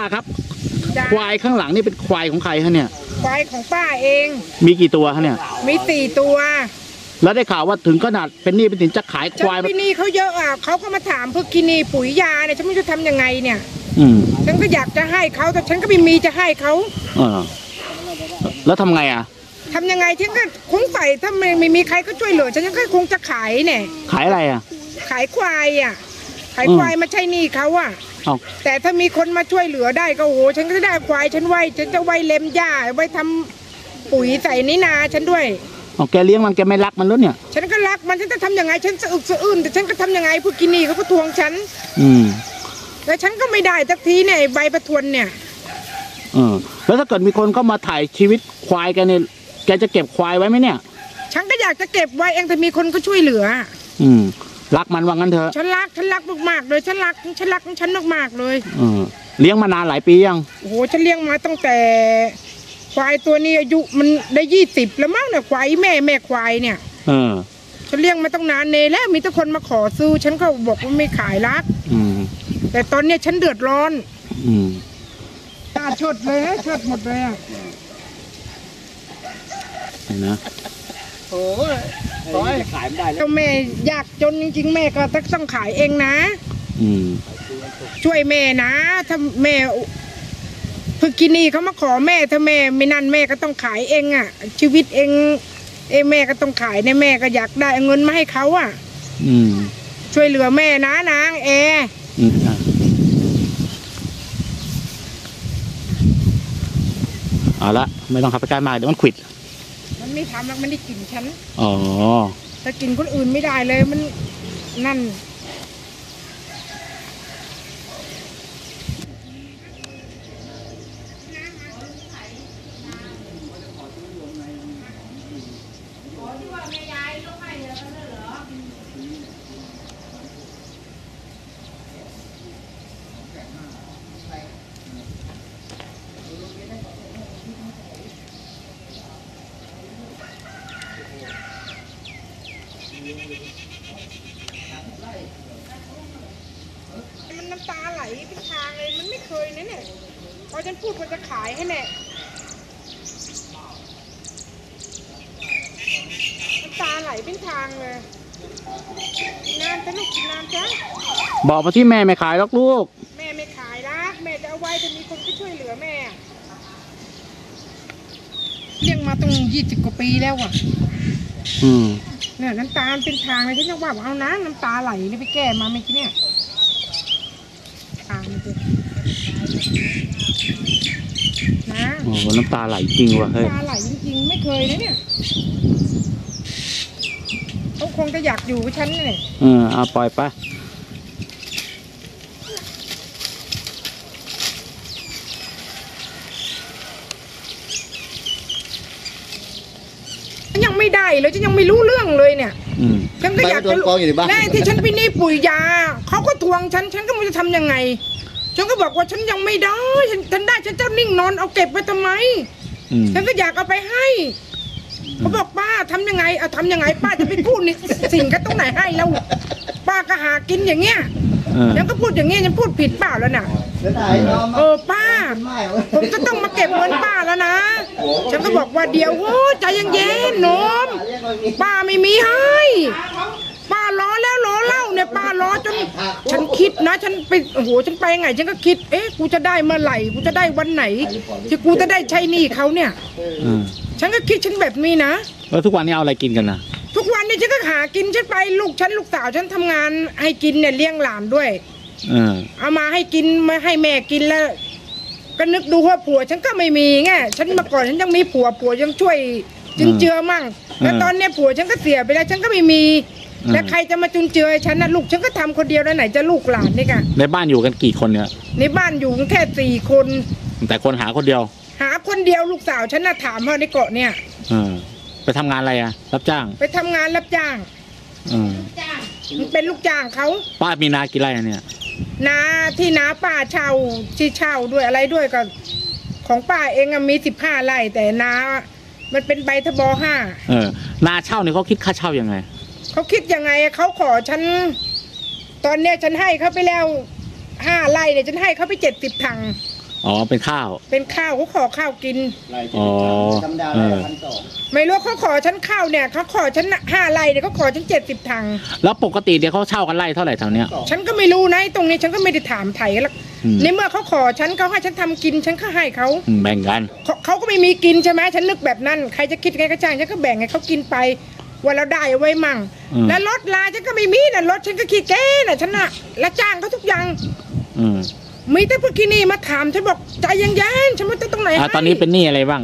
ป้าครับ จ้ะควายข้างหลังนี่เป็นควายของใครฮะเนี่ย ควายของป้าเอง มีกี่ตัวฮะเนี่ย มีสี่ตัวแล้วได้ข่าวว่าถึงขนาดเป็นหนี้เป็นสินจะขายคฉันวายมาที่นี่เขาเยอะอะเขาก็มาถามเพื่อกินีปุ๋ยยาเนี่ยฉันไม่รู้จะทำยังไงเนี่ย อืมฉันก็อยากจะให้เขาแต่ฉันก็ไม่มีจะให้เขาเออ แล้วทำไงอะ ทำยังไงฉันก็คงใส่ถ้าไม่ไม่มีใครก็ช่วยเหลือฉันก็คงจะขายเนี่ย ขายอะไรอะ ขายควายอะ ขายอืมควายมาใช่หนี่เขาอะเอาแต่ถ้ามีคนมาช่วยเหลือได้ก็โอ้โหฉันก็จะได้ควายฉันไว้ ฉันจะไว้เล็มหญ้าไว้ทำปุ๋ยใส่ในนาฉันด้วย เอาแกเลี้ยงมันแกไม่รักมันแล้วเนี่ย ฉันก็รักมันฉันจะทำยังไงฉันสะอึกสะอื้นแต่ฉันก็ทำยังไงพวกกินีเขาก็ทวงฉันอืมแล้วฉันก็ไม่ได้สักทีเนี่ยไอ้ใบประทวนเนี่ย เออแล้วถ้าเกิดมีคนเข้ามาถ่ายชีวิตควายแกเนี่ยแกจะเก็บควายไว้ไหมเนี่ย ฉันก็อยากจะเก็บไว้เองแต่มีคนก็ช่วยเหลือ อืม รักมันว่างั้นเถอะฉันรักฉันรักมากๆเลยฉันรักฉันรักฉันมากๆเลยเออเลี้ยงมานานหลายปียังโอ้โหฉันเลี้ยงมาตั้งแต่ควายตัวนี้อายุมันได้ยี่สิบแล้วมั้งเนี่ยควายแม่แม่ควายเนี่ยเออฉันเลี้ยงมาตั้งนานเนแล้วมีแต่คนมาขอซื้อ ฉันก็บอกว่าไม่ขายรัก อืมแต่ตอนเนี้ยฉันเดือดร้อน อืมตาชดเลยนะชดหมดเลยอะเห็นนะ โอ้ยขอให้ขายไม่ได้แล้วถ้าแม่อยากจนจริงๆ แม่ก็ต้องขายเองนะ อืมช่วยแม่นะ ถ้าแม่พึกกินีเขามาขอแม่ถ้าแม่ไม่นั่นแม่ก็ต้องขายเองอะ ชีวิตเองเองแม่ก็ต้องขายในแม่ก็อยากได้เงินมาให้เขาอะ อืมช่วยเหลือแม่นะนางแอร์อืมอะเอาละไม่ต้องขับไปใกล้มากเดี๋ยวมันขวิด มันไม่ทำแล้วมันได้กลิ่นฉันอ๋อ แต่กลิ่นคนอื่นไม่ได้เลยมันนั่นมันน้ำตาไหลเป็นทางเลย มันไม่เคยนะเนี่ย พอฉันพูดว่าจะขายให้เนี่ยน้ำตาไหลเป็นทางเลยกินน้ำจ้ะลูกกินน้ำจ้ะบอกมาที่แม่ไม่ขายหรอกลูก แม่ไม่ขายละแม่จะเอาไว้จะมีคนที่ช่วยเหลือแม่เลี้ยงมาตั้งยี่สิบกว่าปีแล้วอะอืมเนี่ยน้ำตามันเป็นทางเลยฉันยังว่าเอานะน้ำตาไหลเนี่ยไปแก้มาไม่คิดเนี่ยทางมันเป็นนะโอ้โหน้ำตาไหลจริงว่ะเฮ้ย ตาไหลจริงๆ ไม่เคยนะเนี่ยเขาคงจะอยากอยู่กับฉันเนี่ยเออเอาปล่อยไปฉันยังไม่ได้เลยฉันยังไม่รู้เรื่องเลยเนี่ย อืม ฉันก็อยากใบประทวนกองอยู่ในบ้าน แน่ที่ฉันไปนี่ปุ๋ยยา เขาก็ทวงฉัน ฉันก็ไม่รู้จะทำยังไง ฉันก็บอกว่าฉันยังไม่ได้ ฉันฉันได้ฉันจะนิ่งนอนเอาเก็บไว้ทำไม อืม ฉันก็อยากเอาไปให้เขาบอกป้าทำยังไงเอาทำยังไง ป้าจะไปพูดนี่ สิ่งก็ต้องไหนให้แล้วป้าก็หากินอย่างเงี้ยเออ ฉันก็พูดอย่างเงี้ยฉันพูดผิดเปล่าแล้วน่ะ แล้วถ่ายน้องเออป้า ผมจะต้องมาเก็บเงินป้าแล้วนะ ฉันก็บอกว่าเดี๋ยวโอ้ใจเย็นๆหนม ป้าไม่มีให้ ป้ารอแล้วรอ เล่าเนี่ยป้ารอจนฉันคิดนะ ฉันไปโอ้โหฉันไปไง ฉันก็คิดเอ๊ะกูจะได้เมื่อไหร่กูจะได้วันไหน ที่กูจะได้ใช้หนี้เขาเนี่ยเออฉันก็คิดฉันแบบนี้นะ แล้วทุกวันนี้เอาอะไรกินกันนะทุกวันนี้ฉันก็หากินฉันไปลูกฉันลูกสาวฉันทำงานให้กินเนี่ยเลี้ยงหลานด้วย เออ เอามาให้กินมาให้แม่กินแล้ว ก็นึกดูว่าผัวฉันก็ไม่มีไงฉันเมาก่อนฉันยังมีผัวผัวยังช่วยจุนเจือมั่งแล้วตอนเนี้ยผัวฉันก็เสียไปแล้วฉันก็ไม่มีอืม แล้วใครจะมาจุนเจือให้ฉันนะลูกฉันก็ทำคนเดียวแล้วไหนจะลูกหลานนี่ค่ะในบ้านอยู่กันกี่คนเนี่ยในบ้านอยู่กันแค่สี่คน แต่คนหาคนเดียว หาคนเดียวลูกสาวฉันน่ะถามเขาในเกาะเนี่ยเออไปทำงานอะไรอะรับจ้าง ไปทำงานรับจ้างเออมันเป็นลูกจ้างเขาป้ามีนากี่ไร่อะเนี่ย นาที่นาป้าเช่าที่เช่าด้วยอะไรด้วยก็ของป้าเองอะมีสิบห้าไร่แต่นา มันเป็นใบทบอห้าเออ นาเช่าเนี่ยเขาคิดค่าเช่ายังไง เขาคิดยังไงเขาขอฉัน ตอนเนี้ยฉันให้เขาไปแล้วห้าไร่เนี่ยฉันให้เขาไปเจ็ดสิบถัง อ๋อเป็นข้าว เป็นข้าวเขาขอข้าวกินอ๋อธรรมดาเอได้อพันสองไม่รู้เขาขอฉันข้าวเนี่ยเขาขอฉันห้าไร่เนี่ยเขาขอฉันเจ็ดสิบถัง แล้วปกติเดี๋ยวเขาเช่ากันไล่เท่าไหร่แถวเนี้ยฉันก็ไม่รู้นะไอ้ตรงนี้ฉันก็ไม่ได้ถามไถ่หรอกอืม ในเมื่อเขาขอฉันเขาให้ฉันทำกินฉันก็ให้เขา อืมแบ่งกัน เขาเขาก็ไม่มีกินใช่ไหมฉันนึกแบบนั้น ใครจะคิดไงก็ช่างฉันก็แบ่งให้เขากินไป วันเราได้เอาไว้มั่ง อืม แล้วรถลาฉันก็ไม่มีน่ะรถฉันก็ขี้เก้น่ะฉันน่ะและจ้างเขาทุกอย่าง อืมมีแต่พวกที่นี่มาถามฉันบอกใจเย็นๆฉันไม่ต้องตรงไหนอะให้ตอนนี้เป็นหนี้อะไรบ้าง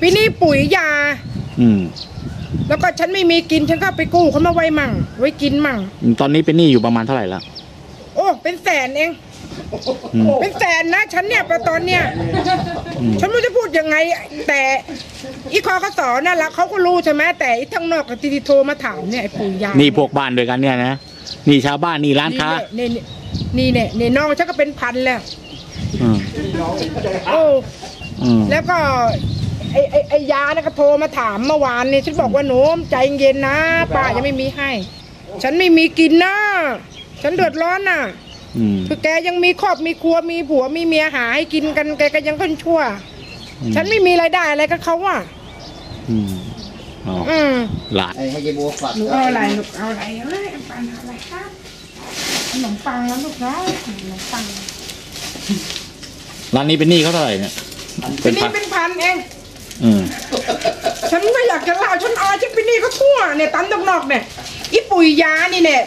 ปีนี้ปุ๋ยยา อืม แล้วก็ฉันไม่มีกินฉันก็ไปกู้เขามาไว้มั่ง ไว้กินมั่ง ตอนนี้เป็นหนี้อยู่ประมาณเท่าไหร่แล้วโอ้เป็นแสนเองอืม เป็นแสนนะฉันเนี่ยประตอนเนี่ยอืมฉันไม่รู้จะพูดยังไง แต่อีคอเขาสอนน่ะละเขาก็รู้ใช่ไหมแต่อีทางนอกกับทีทีโทรมาถามเนี่ยไอ้ปุ๋ยยาหนี่พวกบ้านด้วยกันเนี่ยนะหนี่ชาวบ้านหนี่ร้านค้านี่เนี่ยนี่เนี่ยนี่น้องฉันก็เป็นพันแล้วอืมโอ้ อืมแล้วก็ไอ้ไอ้ไอ้ยาเนี่ยก็โทรมาถามเมื่อวานเนี่ยฉันบอกว่าหนูใจเย็นนะป้ายังไม่มีให้ ฉันไม่มีกินนะฉันเดือดร้อนน่ะอืม คือแกยังมีครอบมีครัวมีผัวมีเมียหาให้กินกันแกก็ยังคนชั่ว ฉันไม่มีรายได้อะไรกับเขาอะอืมอ๋ออืมหลานไอ้ให้ยายบัวฝากหนูเอาอะไรลูกเอาอะไรเอ้ยปันเอาอะไรครับขนมปังแล้วลูกเนาะขนมปังร้านนี้เป็นหนี้เขาเท่าไหร่เนี่ยปีนี้พันเป็นพันเองอืมฉันไม่อยากจะเล่าฉันอายฉันปีนี้ก็ทั่วเนี่ยตันตกนอกเนี่ยอีปุ๋ยยานี่เนี่ย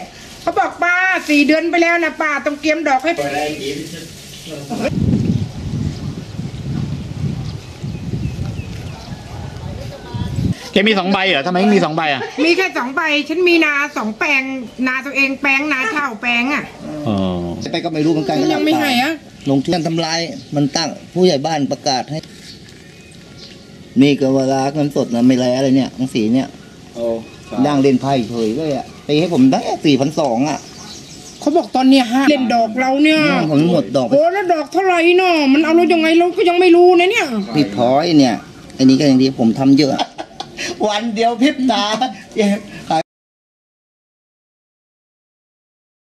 เขาบอกป้าสี่เดือนไปแล้วนะป้าต้องเตรียมดอกให้ แกมีสองใบเหรอทำไมมีสองใบอะมีแค่สองใบ ฉันมีนาสองแปลง นาตัวเองแปลงนาเช่าแปลงอะ อ๋อไปก็ไม่รู้เหมือนกันฉันยังไม่ให้อะลงทุนทำลายมันตั้งผู้ใหญ่บ้านประกาศให้ นี่ก็เวลาเงินสดนะไม่แลอะไรเนี่ยหนังสีเนี่ยย่างเล่นไพ่เฉยเลยอะ ตีให้ผมได้สี่พันสองอะเขาบอกตอนเนี้ยห้าเล่นดอกเราเนี่ยผมหมดดอกไปโอ้แล้วดอกเท่าไหร่เนาะมันเอาเรายังไงเราก็ยังไม่รู้นะเนี่ยพี่พลอยเนี่ยอันนี้ก็อย่างดีผมทำเยอะ วันเดียวพริบตา